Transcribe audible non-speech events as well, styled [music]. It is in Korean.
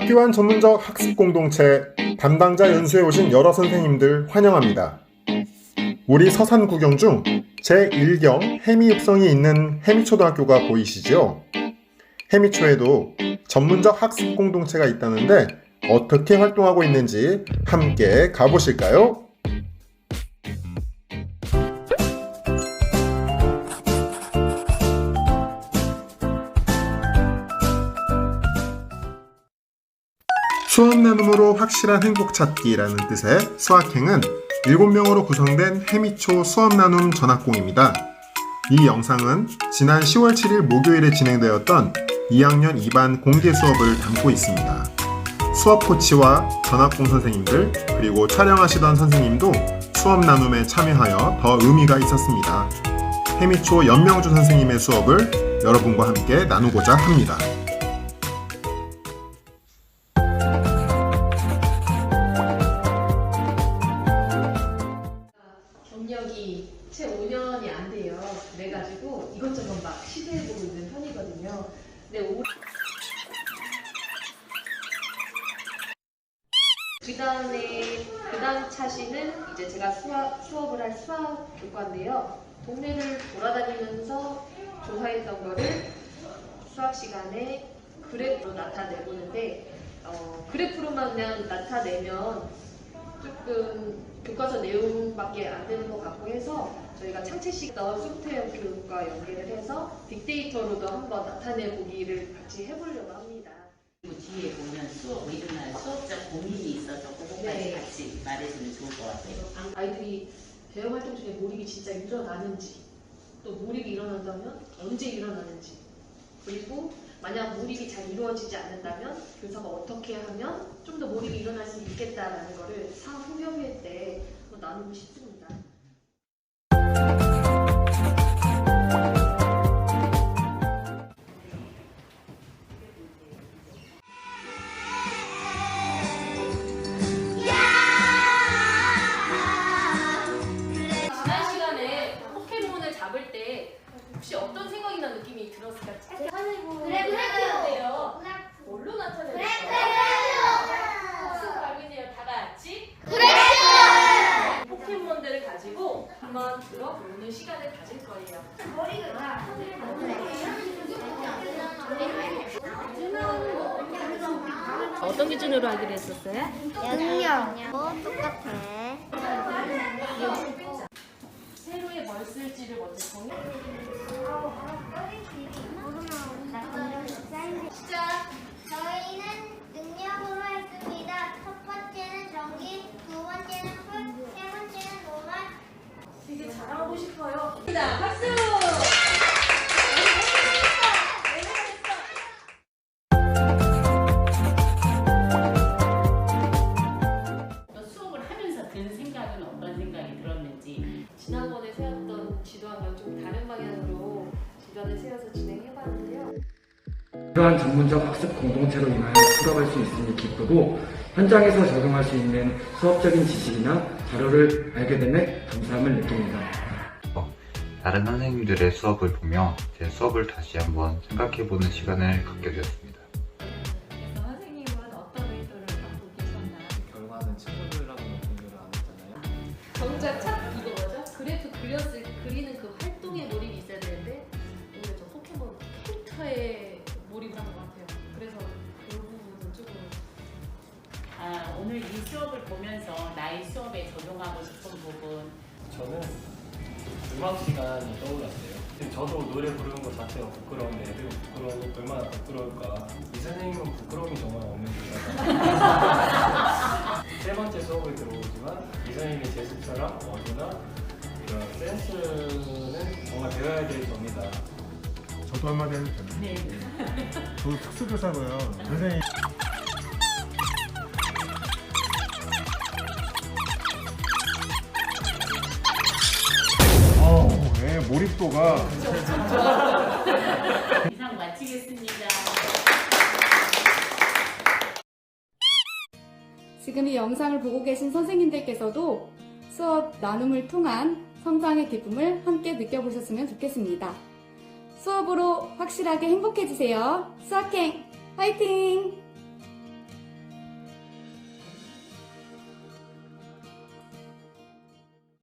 학교안 전문적 학습 공동체 담당자 연수에 오신 여러 선생님들 환영합니다. 우리 서산 구경 중 제1경 해미육성이 있는 해미초등학교가 보이시죠? 해미초에도 전문적 학습 공동체가 있다는데 어떻게 활동하고 있는지 함께 가보실까요? 수업 나눔으로 확실한 행복 찾기라는 뜻의 수학행은 7명으로 구성된 해미초 수업 나눔 전학공입니다. 이 영상은 지난 10월 7일 목요일에 진행되었던 2학년 2반 공개 수업을 담고 있습니다. 수업 코치와 전학공 선생님들 그리고 촬영하시던 선생님도 수업 나눔에 참여하여 더 의미가 있었습니다. 해미초 연명주 선생님의 수업을 여러분과 함께 나누고자 합니다. 이것저것 막 시도해보고 있는 편이거든요. 근데 올... 그 다음에 그 다음 차시는 이제 제가 수학, 수업을 할 수학 교과인데요. 동네를 돌아다니면서 조사했던 거를 수학 시간에 그래프로 나타내보는데 어, 그래프로만 그냥 나타내면 조금 교과서 내용밖에 안 되는 것 같고 해서 저희가 창채식 넣은 소프트웨어 교육과 연계를 해서 빅데이터로도 한번 나타내 보기를 같이 해보려고 합니다. 그리고 뒤에 보면 수업 일어날 수업자 고민이 있어서 그것까지 네. 같이 말해주면 좋을 것 같아요. 아이들이 대형 활동 중에 몰입이 진짜 일어나는지 또 몰입이 일어난다면 언제 일어나는지 그리고 만약 몰입이 잘 이루어지지 않는다면 교사가 어떻게 하면 좀 더 몰입이 일어날 수 있겠다라는 거를 사업 후협회 때 나누고 싶습니다. 한번 들어보는 시간을 가질 거예요. 어떤 기준으로 하기로 했었어요? 능력. 뭐 똑같아. 세로에 뭘 쓸지를 먼저 정해. 시작. 저희는 지 지난번에 세웠던 지도와는 좀 다른 방향으로 지도를 세워서 진행해봤는데요. 이러한 전문적 학습 공동체로 인하여 풀어갈 수 있으니 기쁘고 현장에서 적용할 수 있는 수업적인 지식이나 자료를 알게 됨에 감사함을 느낍니다. 다른 선생님들의 수업을 보며 제 수업을 다시 한번 생각해보는 시간을 갖게 되었습니다. 그래서 선생님은 어떤 의도를 갖고 계셨나요? 결과는 친구들하고는 공유를 안 했잖아요. 정작 참? 그렸을 그리는 그 활동에 몰입이 있어야 되는데 오히려 저 포켓몬 캐릭터에 몰입을 한것 같아요. 그래서 그 부분은 조금 아, 오늘 이 수업을 보면서 나의 수업에 적용하고 싶은 부분 저는 음악 시간이 떠올랐어요. 저도 노래 부르는 것 자체가 부끄러운데 애들이 부끄러워 얼마나 부끄러울까. 이 선생님은 부끄러움이 정말 없는 분이다. [laughs] 세 번째 수업을 들어오지만 이 선생님의 제스처랑 어조나 센스는 정말 배워야 될 점이다. 저도 한마디 해도 되나요? 네. 저도 특수교사고요. 선생님. 어우, 예, 몰입도가 이상 마치겠습니다. 지금 이 영상을 보고 계신 선생님들께서도 수업 나눔을 통한 성장의 기쁨을 함께 느껴보셨으면 좋겠습니다. 수업으로 확실하게 행복해지세요. 수학행 화이팅!